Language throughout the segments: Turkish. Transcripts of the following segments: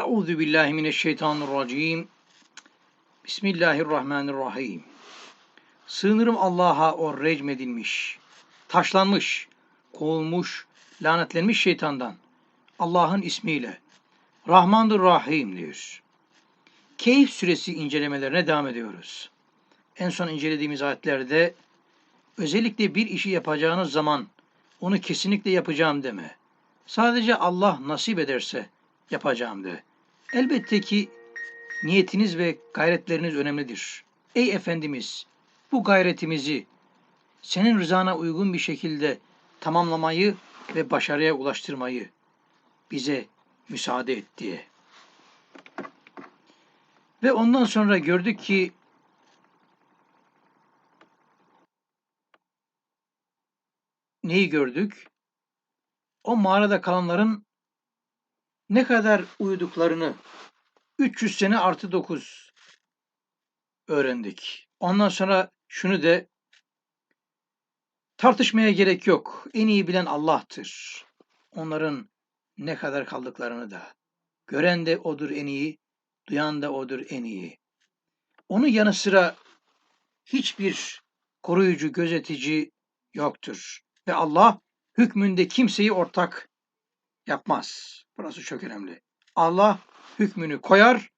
Euzu billahi mineşşeytanirracim. Bismillahirrahmanirrahim. Sığınırım Allah'a o recmedilmiş, taşlanmış, kovulmuş, lanetlenmiş şeytandan. Allah'ın ismiyle. Rahmandır Rahim'dir. Keyif süresi incelemelerine devam ediyoruz. En son incelediğimiz ayetlerde özellikle bir işi yapacağınız zaman onu kesinlikle yapacağım deme. Sadece Allah nasip ederse yapacağım de. Elbette ki niyetiniz ve gayretleriniz önemlidir. Ey Efendimiz, bu gayretimizi senin rızana uygun bir şekilde tamamlamayı ve başarıya ulaştırmayı bize müsaade et diye. Ve ondan sonra gördük ki neyi gördük? O mağarada kalanların ne kadar uyuduklarını 300 sene artı 9 öğrendik. Ondan sonra şunu de tartışmaya gerek yok. En iyi bilen Allah'tır. Onların ne kadar kaldıklarını da. Gören de odur en iyi, duyan da odur en iyi. Onun yanı sıra hiçbir koruyucu, gözetici yoktur. Ve Allah hükmünde kimseyi ortak yapmaz. Burası çok önemli. Allah hükmünü koyar,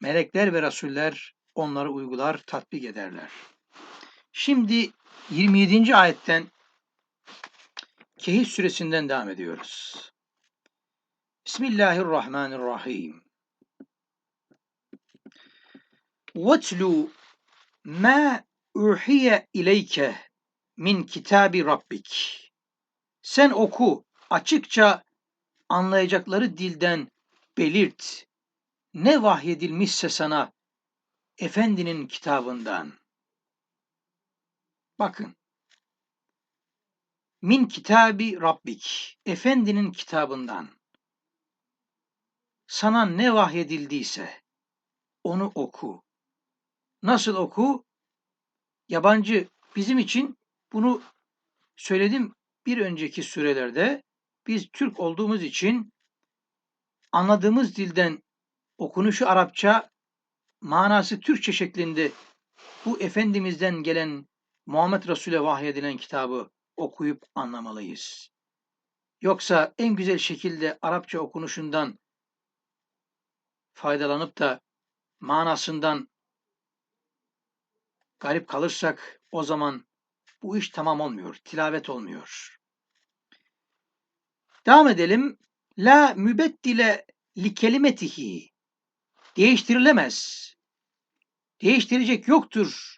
melekler ve rasuller onları uygular, tatbik ederler. Şimdi 27. ayetten Kehif suresinden devam ediyoruz. Bismillahirrahmanirrahim. وَاتْلُوا مَا اُرْحِيَ اِلَيْكَ min kitabi rabbik. Sen oku, açıkça anlayacakları dilden belirt. Ne vahyedilmişse sana Efendinin kitabından. Bakın. Min kitabi rabbik. Efendinin kitabından. Sana ne vahyedildiyse onu oku. Nasıl oku? Yabancı bizim için bunu söyledim bir önceki sürelerde biz Türk olduğumuz için anladığımız dilden okunuşu Arapça, manası Türkçe şeklinde bu Efendimiz'den gelen Muhammed Resul'e vahyedilen kitabı okuyup anlamalıyız. Yoksa en güzel şekilde Arapça okunuşundan faydalanıp da manasından garip kalırsak o zaman bu iş tamam olmuyor, tilavet olmuyor. Devam edelim. La mübeddile li kelimetihi. Değiştirilemez. Değiştirecek yoktur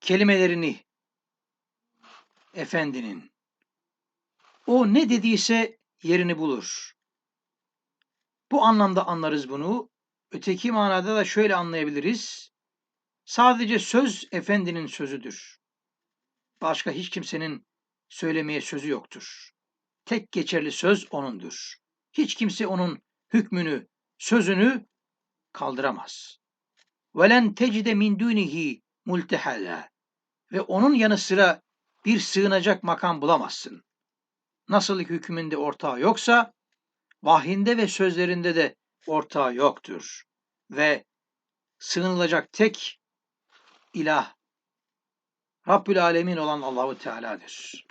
kelimelerini efendinin. O ne dediyse yerini bulur. Bu anlamda anlarız bunu. Öteki manada da şöyle anlayabiliriz. Sadece söz efendinin sözüdür. Başka hiç kimsenin söylemeye sözü yoktur Tek geçerli söz O'nundur. Hiç kimse O'nun hükmünü, sözünü kaldıramaz. وَلَنْ تَجِدَ مِنْ دُونِهِ مُلْتَحَلًا Ve onun yanı sıra bir sığınacak makam bulamazsın. Nasıl hükmünde ortağı yoksa, vahyinde ve sözlerinde de ortağı yoktur. Ve sığınılacak tek ilah Rabbül Alemin olan Allahu Teala'dır.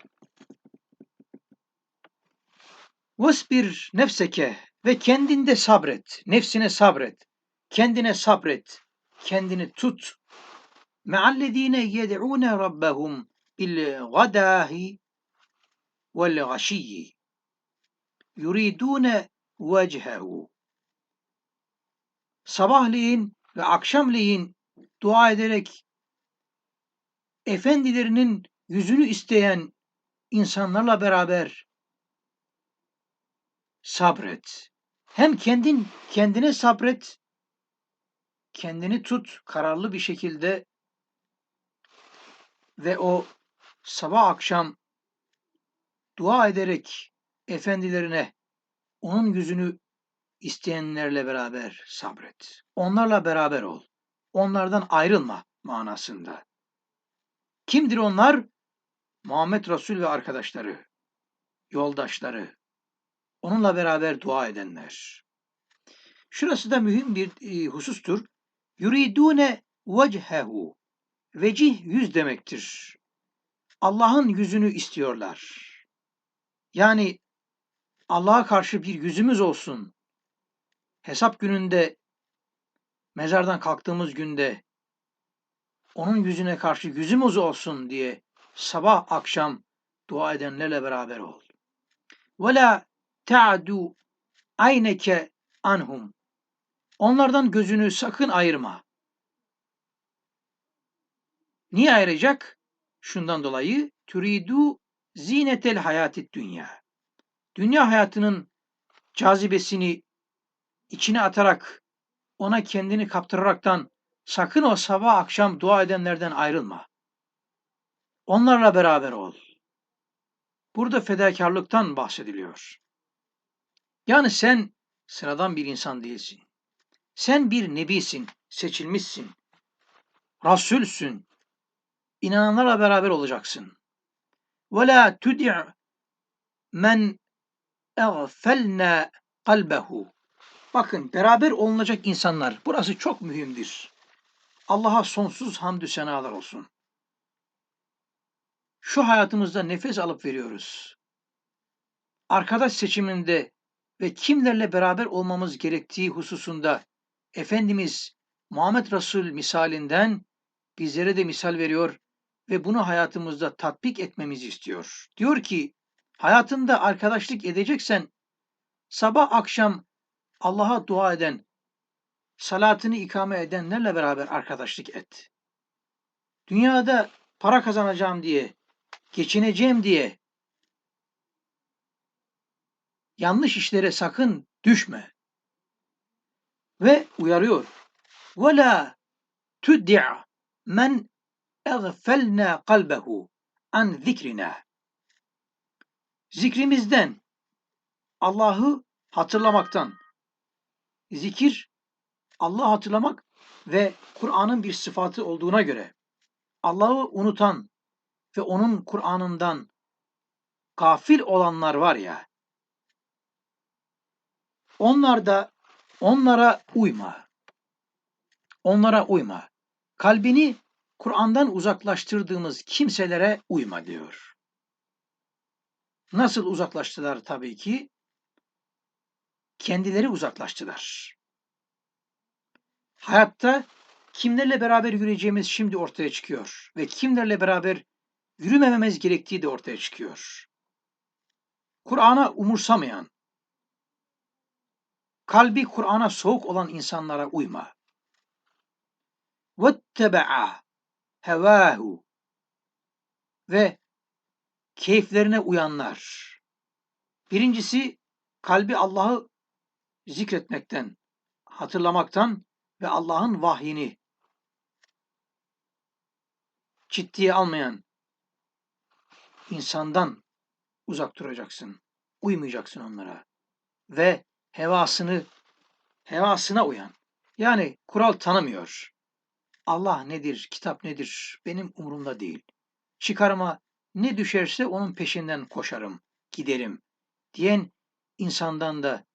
Vasbir nefseke ve kendinde sabret. Nefsine sabret. Kendine sabret. Kendini tut. Meallezine yed'une rabbehum bil gadahi vel gashiyyi yuridune vecehehu. Sabahleyin ve akşamleyin dua ederek efendilerinin yüzünü isteyen insanlarla beraber sabret. Hem kendin kendine sabret, kendini tut kararlı bir şekilde ve o sabah akşam dua ederek efendilerine onun yüzünü isteyenlerle beraber sabret. Onlarla beraber ol. Onlardan ayrılma manasında. Kimdir onlar? Muhammed Resul ve arkadaşları, yoldaşları, onunla beraber dua edenler. Şurası da mühim bir e, husustur. Yuridune vecehehu. Vecih yüz demektir. Allah'ın yüzünü istiyorlar. Yani Allah'a karşı bir yüzümüz olsun. Hesap gününde, mezardan kalktığımız günde onun yüzüne karşı yüzümüz olsun diye sabah akşam dua edenlerle beraber ol. Ve ta'du ayneke anhum. Onlardan gözünü sakın ayırma. Niye ayıracak? Şundan dolayı türidu zinetel hayatit dünya. Dünya hayatının cazibesini içine atarak ona kendini kaptıraraktan sakın o sabah akşam dua edenlerden ayrılma. Onlarla beraber ol. Burada fedakarlıktan bahsediliyor. Yani sen sıradan bir insan değilsin. Sen bir nebisin, seçilmişsin. Rasulsün. İnananlarla beraber olacaksın. Ve la tudi' eğfelna kalbehu. Bakın beraber olunacak insanlar. Burası çok mühimdir. Allah'a sonsuz hamdü senalar olsun. Şu hayatımızda nefes alıp veriyoruz. Arkadaş seçiminde ve kimlerle beraber olmamız gerektiği hususunda Efendimiz Muhammed Resul misalinden bizlere de misal veriyor ve bunu hayatımızda tatbik etmemizi istiyor. Diyor ki, hayatında arkadaşlık edeceksen sabah akşam Allah'a dua eden, salatını ikame edenlerle beraber arkadaşlık et. Dünyada para kazanacağım diye, geçineceğim diye yanlış işlere sakın düşme. Ve uyarıyor. وَلَا تُدِّعْ men اَغْفَلْنَا kalbehu an zikrina. Zikrimizden, Allah'ı hatırlamaktan. Zikir, Allah'ı hatırlamak ve Kur'an'ın bir sıfatı olduğuna göre Allah'ı unutan ve onun Kur'an'ından gafil olanlar var ya, onlar da onlara uyma. Onlara uyma. Kalbini Kur'an'dan uzaklaştırdığımız kimselere uyma diyor. Nasıl uzaklaştılar tabii ki? Kendileri uzaklaştılar. Hayatta kimlerle beraber yürüyeceğimiz şimdi ortaya çıkıyor ve kimlerle beraber yürümememiz gerektiği de ortaya çıkıyor. Kur'an'a umursamayan, kalbi Kur'an'a soğuk olan insanlara uyma. وَاتَّبَعَ hevahu ve keyiflerine uyanlar. Birincisi kalbi Allah'ı zikretmekten, hatırlamaktan ve Allah'ın vahyini ciddiye almayan insandan uzak duracaksın. Uymayacaksın onlara. Ve hevasını hevasına uyan. Yani kural tanımıyor. Allah nedir, kitap nedir benim umurumda değil. Çıkarıma ne düşerse onun peşinden koşarım, giderim diyen insandan da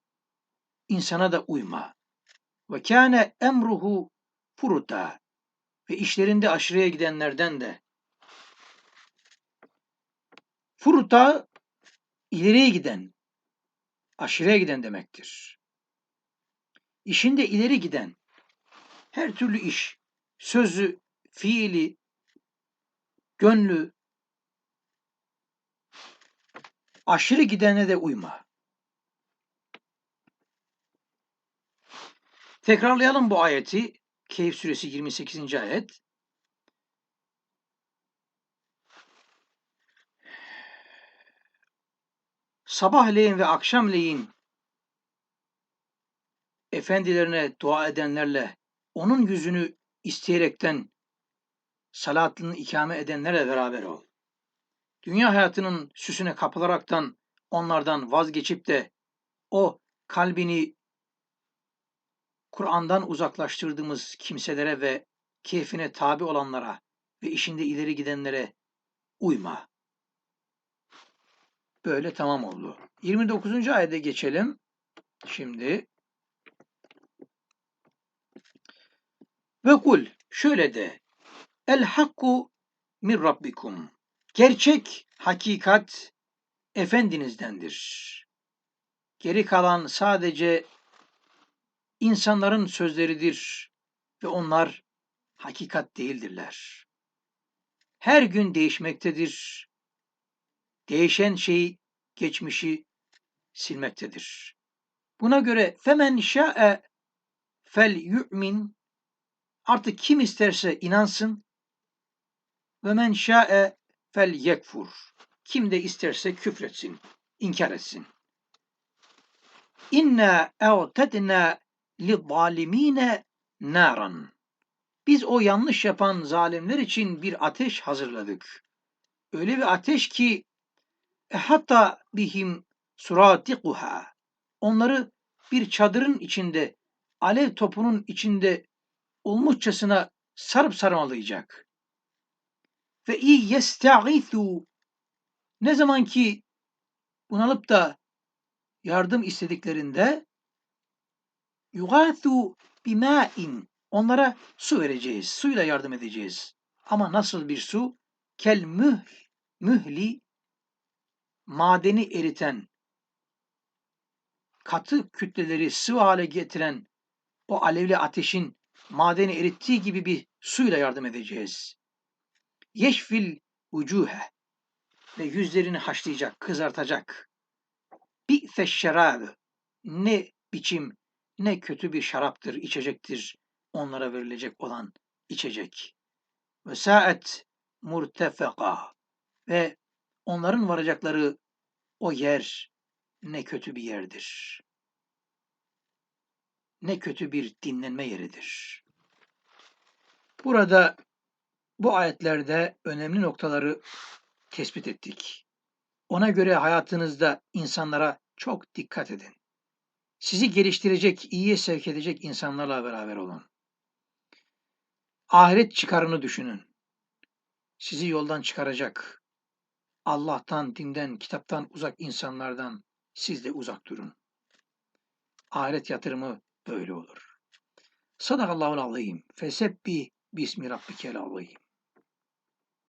insana da uyma. Ve kâne emruhu furuta ve işlerinde aşırıya gidenlerden de furuta ileriye giden, aşırıya giden demektir. İşinde ileri giden her türlü iş, sözü, fiili, gönlü aşırı gidene de uyma. Tekrarlayalım bu ayeti. Keyif suresi 28. ayet. Sabahleyin ve akşamleyin efendilerine dua edenlerle onun yüzünü isteyerekten salatını ikame edenlerle beraber ol. Dünya hayatının süsüne kapılaraktan onlardan vazgeçip de o kalbini Kur'an'dan uzaklaştırdığımız kimselere ve keyfine tabi olanlara ve işinde ileri gidenlere uyma. Böyle tamam oldu. 29. ayete geçelim. Şimdi Ve kul şöyle de El hakku min rabbikum. Gerçek hakikat efendinizdendir. Geri kalan sadece insanların sözleridir ve onlar hakikat değildirler. Her gün değişmektedir. Değişen şey geçmişi silmektedir. Buna göre femen şa'e fel yu'min artık kim isterse inansın ve men şa'e fel yekfur kim de isterse küfretsin, inkar etsin. İnna e'tedna li naran. Biz o yanlış yapan zalimler için bir ateş hazırladık. Öyle bir ateş ki hatta bihim suratikuha. Onları bir çadırın içinde, alev topunun içinde olmuşçasına sarıp sarmalayacak. Ve i yesta'ithu ne zaman ki bunalıp da yardım istediklerinde yugathu bima'in onlara su vereceğiz. Suyla yardım edeceğiz. Ama nasıl bir su? Kel müh, mühli madeni eriten katı kütleleri sıvı hale getiren o alevli ateşin madeni erittiği gibi bir suyla yardım edeceğiz. Yeşfil vucuhe ve yüzlerini haşlayacak, kızartacak. Bi'se şerab ne biçim, ne kötü bir şaraptır, içecektir onlara verilecek olan içecek. Ve saat murtefeka ve onların varacakları o yer ne kötü bir yerdir. Ne kötü bir dinlenme yeridir. Burada bu ayetlerde önemli noktaları tespit ettik. Ona göre hayatınızda insanlara çok dikkat edin. Sizi geliştirecek, iyiye sevk edecek insanlarla beraber olun. Ahiret çıkarını düşünün. Sizi yoldan çıkaracak. Allah'tan, dinden, kitaptan uzak insanlardan siz de uzak durun. Ahiret yatırımı böyle olur. Sadakallahul azim. Fesebbi bismi rabbikel azim.